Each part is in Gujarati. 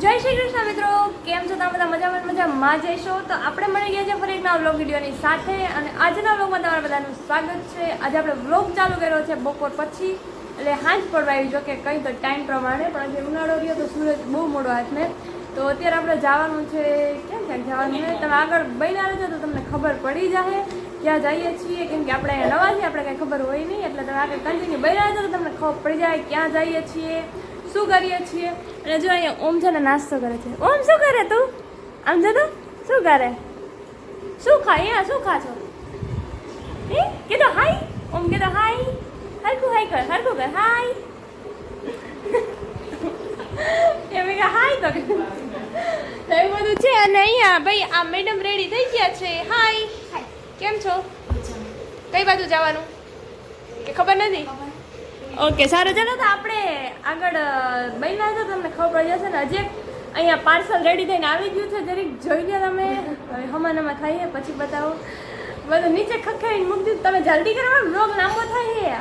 જય શ્રી કૃષ્ણ મિત્રો. કેમ છો? તમે બધા મજામાં મજામાં જઈશો તો આપણે મળી ગયા છે ફરી એકના વ્લોગ વિડીયોની સાથે અને આજના વ્લોગમાં તમારા બધાનું સ્વાગત છે. આજે આપણે વ્લોગ ચાલુ કર્યો છે બપોર પછી. એટલે હાંજ પડવા આવી જો કે કંઈ તો ટાઈમ પ્રમાણે, પણ જે ઉનાળો રહ્યો તો સૂરજ બહુ મોડો હાથને. તો અત્યારે આપણે જવાનું છે, કેમ ક્યાંક જવાનું છે? તમે આગળ બન્યા રહેજો તો તમને ખબર પડી જાય ક્યાં જઈએ છીએ, કેમ કે આપણે અહીંયા નવા છીએ, આપણે કાંઈ ખબર હોય નહીં. એટલે તમે આગળ કન્ટિન્યુ બન્યા રહેજો તો તમને ખબર પડી જાય ક્યાં જઈએ છીએ. શું કરીએ છીએ? અને જો અહીંયા ઓમ છે ને નાસ્તો કરે છે. ઓમ શું કરે તું? આમ જો તો શું કરે? શું ખા અહીંયા શું ખા છો? હે? કીધો હાય? ઓમ કીધો હાય? હરખું હાય કર હરખું કર હાય. એમ કે હાય. તો એવું બધું છે અને અહીંયા ભાઈ આ મેડમ રેડી થઈ ગયા છે. હાય કેમ છો? કઈ બાજુ જવાનું? કે ખબર નથી? ઓકે સારું ચાલો તો આપણે આગળ બન્યા તો તમને ખબર પડી જશે ને હજી એક અહીંયા પાર્સલ રેડી થઈને આવી ગયું છે જરીક જોઈ લો તમે હવે હમાનામાં ખાઈએ પછી બતાવો બધું નીચે ખખેરીને મૂકી દીધું તમે જલ્દી કરો બ્લોગ લાંબો થાય હે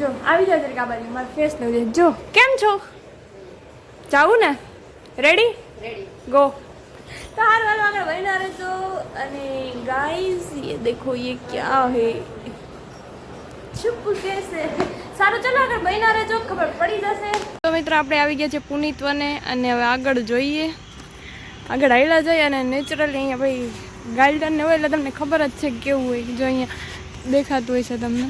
જો આવી જાવ જરીક આ બાજુ મારા ફેસ ને બધું. જો કેમ છો જાવું ને રેડી રેડી ગો તો હાર હાલ આગળ બન્યા રહેજો અને ગાઈઝ ये देखो ये क्या है ચૂપ કેસે સારું, ચલો આગળ મહિના રહેજો, ખબર પડી જશે. તો મિત્રો, આપણે આવી ગયા છે પુનિત્વને અને હવે આગળ જોઈએ. આગળ આવેલા જઈએ અને નેચરલી અહીંયા ભાઈ ગાર્ડન ને હોય એટલે તમને ખબર જ છે કેવું હોય, જો અહીંયા દેખાતું હોય છે તમને.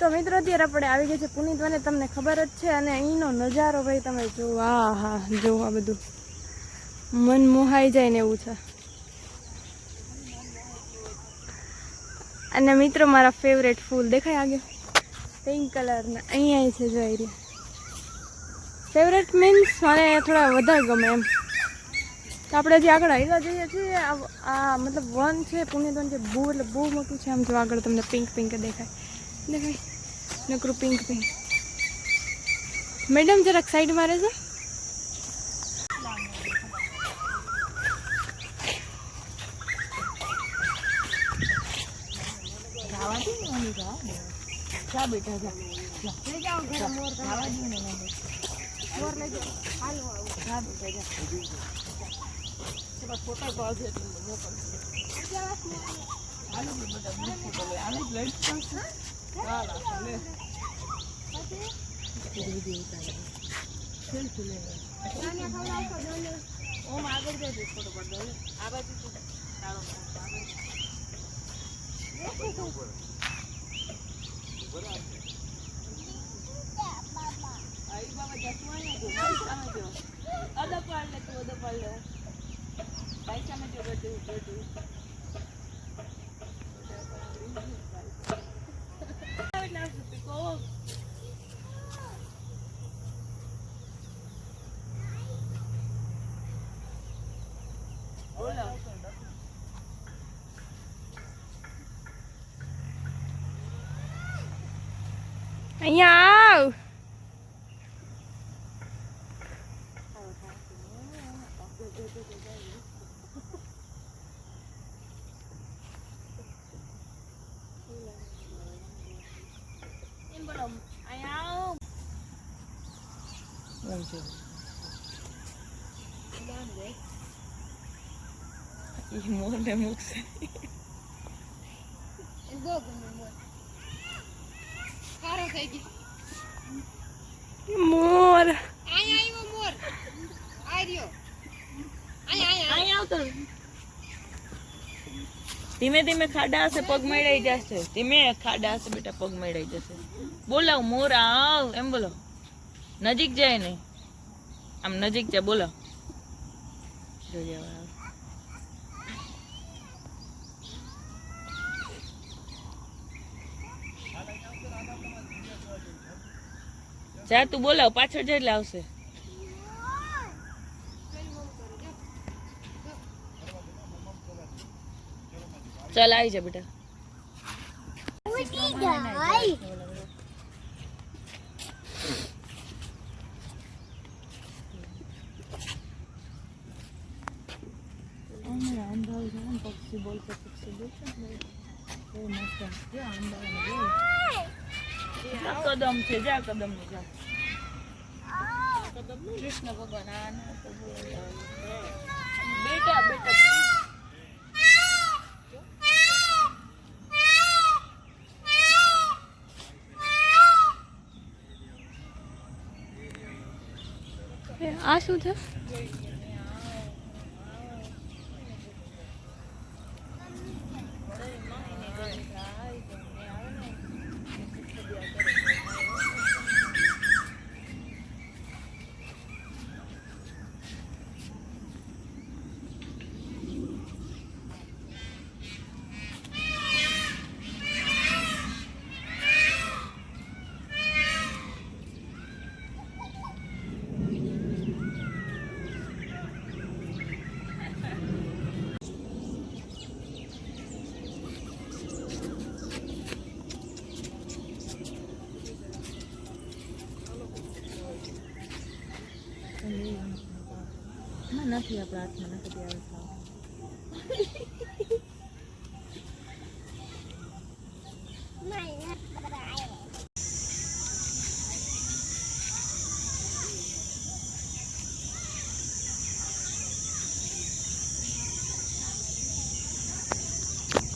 તો મિત્રો અત્યારે આપણે આવી ગયા છે પુનિત વને, તમને ખબર જ છે. અને અહીંનો નજારો ભાઈ તમે જો આ હા, જો આ બધું. મન મોહાઈ જાય ને એવું છે. અને મિત્રો, મારા ફેવરેટ ફૂલ દેખાય આગે? પિંક કલરના અહીંયા છે જોઈ રહ્યા. ફેવરેટ મીન્સ મને થોડા વધારે ગમે એમ. તો આપણે જે આગળ હાઈલા જઈએ છીએ. આ મતલબ વન છે પુણ્યધન છે, બહુ, એટલે બહુ મોટું છે. આમ જો આગળ તમને પિંક પિંક દેખાય. દેખાય. નકરું પિંક પિંક મેડમ, જરાક સાઈડ મારે છે જા બેટા જા જા ઘરે મોર ખાવા દે ને મોર લઈ જા હાલ જા બેટા જા ફોટા પાડજે એટલે મોકલ લઈ જ ઓમ આગળ જજો થોડો પડદો આ બાજુ તું તાળો આગળ અદપાડ લે તું અદપાડ લે ભાઈ સામે જો બધું બધું അയ്യാ Làm gì? Làm gì? Ему не мог сидеть. Богу не мог. અહીંયા આવતો. ધીમે ધીમે ખાડા હશે પગ મેળાઈ જશે. ધીમે ખાડા હશે બેટા પગ મેળાઈ જશે. બોલાવ મોરા આવ. એમ બોલો. નજીક જાય ને આમ નજીક જાય બોલો જોઈએ જા, તું બોલાવ, પાછળ જઈ એટલે આવશે. ચાલ, આવી જા બેટા. પક્ષી બોલ પક્ષી બહુ મસ્ત. કદમ છે જા કદમ ને જા. કૃષ્ણ ભગવાન. બેટા બેટા આ શું છે? નથી આપણા હાથમાં નથી આવે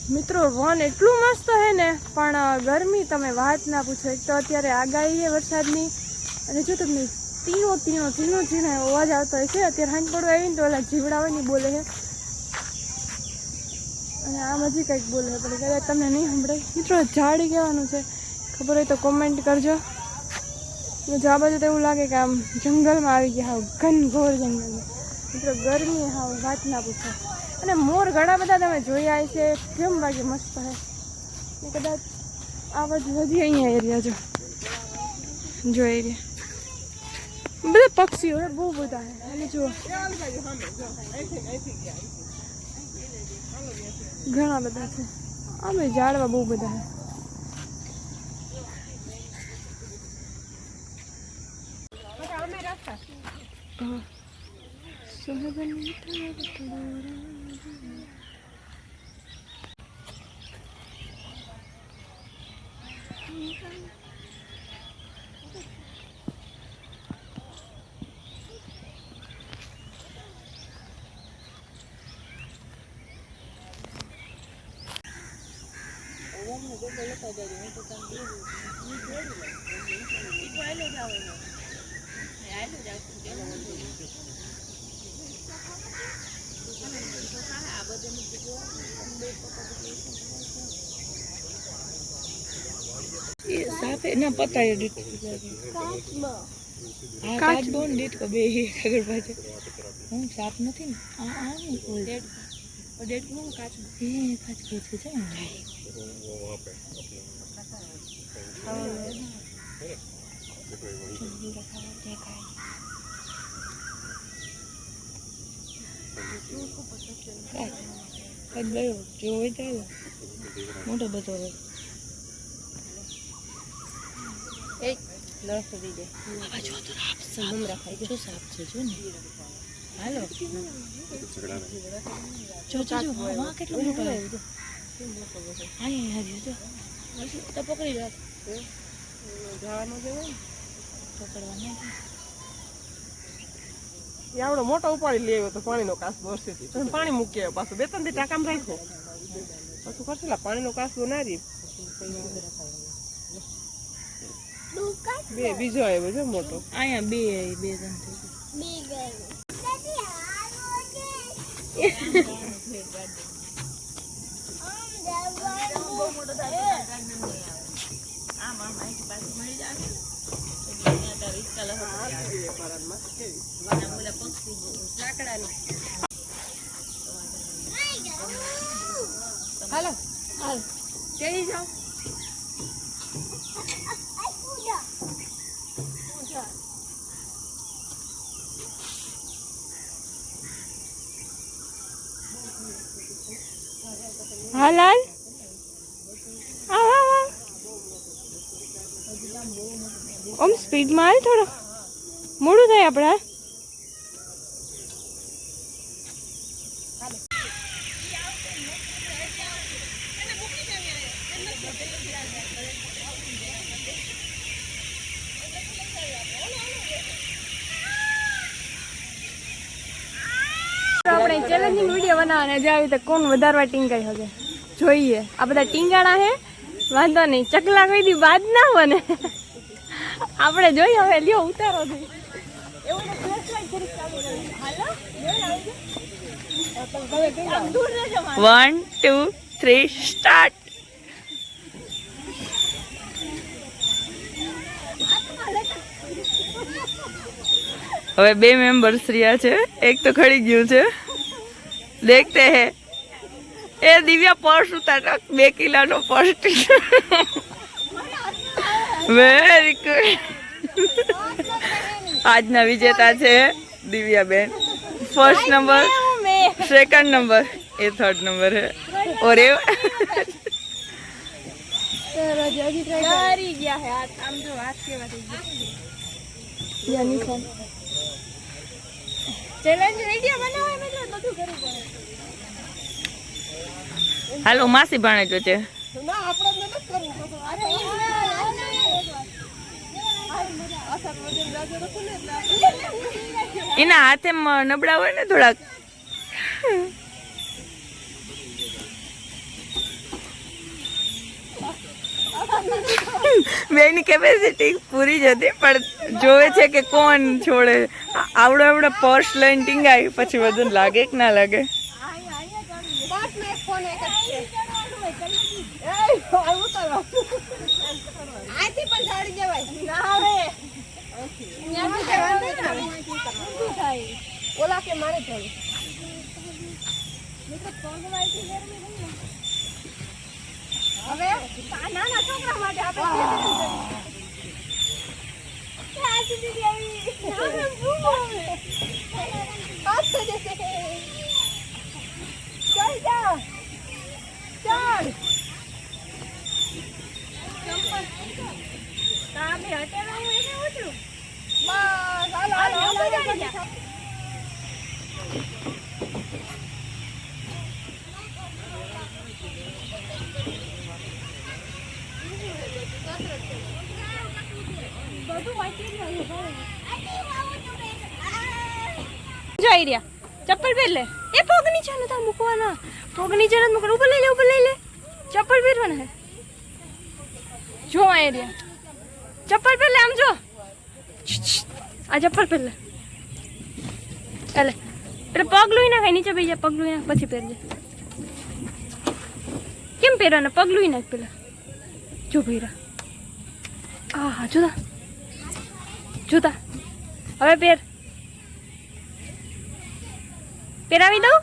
મિત્રો, વન એટલું મસ્ત હે ને, પણ ગરમી તમે વાત ના પૂછો. એક તો અત્યારે આગાહી છે વરસાદની. અને જો તમને તીણો તીણો ઝીણો ઝીણો અવાજ આવતો હોય છે. અત્યારે હાંજ પડવા આવીને તો ઓલા જીવડા હોય ને ઈ બોલે છે. અને આમ હજી કંઈક બોલે પણ કદાચ તમને નહીં સંભળાય. મિત્રો, ઝાડી કહેવાનું છે. ખબર હોય તો કોમેન્ટ કરજો. અને જો બાજુ તો એવું લાગે કે આમ જંગલમાં આવી ગયા હાવ ઘનઘોર જંગલમાં. મિત્રો, ગરમી હાવ, વાત ના પૂછો. અને મોર ઘણા બધા તમે જોયા છે. કેમ બાકી મસ્ત હે કદાચ આ બાજુ હજી અહીંયા એરિયા જો. જો એરિયા બધા પક્ષીઓ બહુ બધા અને જુઓ ઘણા બધા છે અમે ઝાડવા બહુ બધા છે હા. સુહાગન સાથે ના પતાય દીટ હા કાચ બોન બે આગળ પાછળ હું સાપ નથી ને? આ આ ને ડેડ ડેડ કાચ કાચ કે છે છે ને કાચ ગયો જો હોય ચાલો મોટો બધો હોય એક નસ દી દે આ જો તો સાપ સાપ જો સાપ છે જો ને હાલો જો જો જો વાહ કેટલો મોટો આવ્યો અહીંયા આવ્યો જો તો પકડી રાખ જવાનું કેવું પકડવાનું એ આપણે મોટો ઉપાડી લઈ આવ્યો તો પાણીનો કાસ વર્ષેથી પાણી મૂકી આવ્યો પાછું. બે ત્રણ દી ટાંકામાં રાખ્યો પાછું કરશે પાણીનો કાસલો ના રહી. બે બીજો આવ્યો છે મોટો. અહીંયા બે બે ત્રણ ગયા. હાલો. હાલ ચડી જાઓ હાલ ઓમ સ્પીડમાં હાલ થોડો. મોડું થાય આપણે આપણે ચેલેન્જિંગ વીડિયો બનાવવાના. જે આવી તો કોણ વધારવા ટીંગાઈ હશે જોઈએ. આ બધા ટીંગાણા હે. વાંધો નહીં. ચકલા કોઈ દી બાદ ના બને. આપણે જોઈએ હવે લ્યો ઉતારો થઈ. One two three start. હવે બે મેમ્બર્સ રહ્યા છે. એક તો ખડી ગયું છે. દેખતે હે. એ દિવ્યા પર્સ ઉતાર બે કિલાનો પર્સ વેરી ગુડ આજના વિજેતા છે Divyaben. First number second number એ થર્ડ નંબર હે ઓરે એ ચેલેન્જ વીડિયો બનાવવા એટલે બધું કરવું પડે. હાલો માસી ભાણે જો છે. એના હાથે નબળા હોય ને થોડાક. બેની કેપેસિટી પૂરી જ હતી પણ જોવે છે કે કોણ છોડે. આવડો આવડો પર્સ લઈને ટીંગાય પછી વજન લાગે કે ના લાગે? ફોન એક જ છે આ તો આથી પણ ચડી જવાય ના ઓલા કે મારે જવું હવે નાના છોકરા માટે આપણે challenge કરીએ. એ આ સુધી આવી. નાના બૂમ આવે. હાથ તો જશે. ચાલ જા. ચાલ. તો આપણે હટેલા હોય એને ઉતરું. બસ, હાલો, હાલો, હાલો, હાલો. જો આઈ રહ્યા ચપ્પલ પહેર લે એ પગ નીચે નતા મૂકવાના. પગ નીચે નથી મૂકવાના ઉપર લઈ લે, ઉપર લઈ લે. ચપ્પલ પહેરવાના હે જો આઈ રહ્યા ચપ્પલ પહેર લે, આમ જો. આ ચપ્પલ પહેર લે. એટલે એટલે પગ લઈ નાખાય નીચે બેસી જા, પગ લઈ નાખ, પછી પહેરજે કેમ પહેરવાના? પગ લઈ નાખ પેલા જો ભૈરા. આ હા જોતા જોતા હવે પહેર. પહેરાવી દઉં?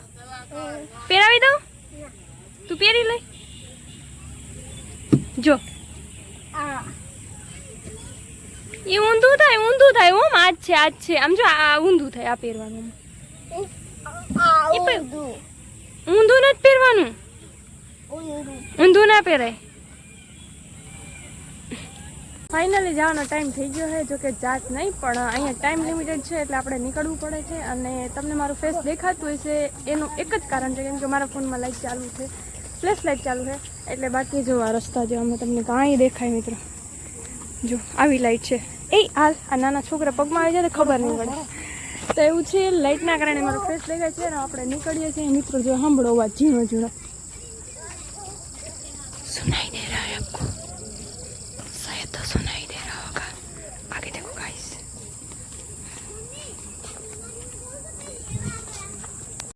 પહેરાવી દઉં? તું પહેરી લઈ જો. એ ઊંધું થાય ઊંધું થાય. ઓમ આજ છે આજ છે. આમ જો આ ઊંધું થાય આ પહેરવાનું. ઊંધું. નથી પહેરવાનું. ઊંધું ના પહેરાય. ફાઇનલી જવાનો ટાઈમ થઈ ગયો છે જો કે જાત નહીં, પણ અહીંયા ટાઈમ લિમિટેડ છે એટલે આપણે નીકળવું પડે છે અને તમને મારું ફેસ દેખાતું છે એનું એક જ કારણ છે, કેમ કે મારા ફોનમાં લાઈટ ચાલુ છે ફ્લેશ લાઈટ ચાલુ છે, એટલે બાકી જો આ રસ્તા જો અમે તમને કાંઈ દેખાય મિત્રો. જો, આવી લાઈટ છે. એ હાલ, આ નાના છોકરા પગમાં આવી જાય તો ખબર નહીં પડે. તો એવું છે લાઇટના કારણે મારો ફેસ દેખાય છે, અને આપણે નીકળીએ છીએ. મિત્રો, જો સાંભળો અવાજ ઝીણો ઝીણો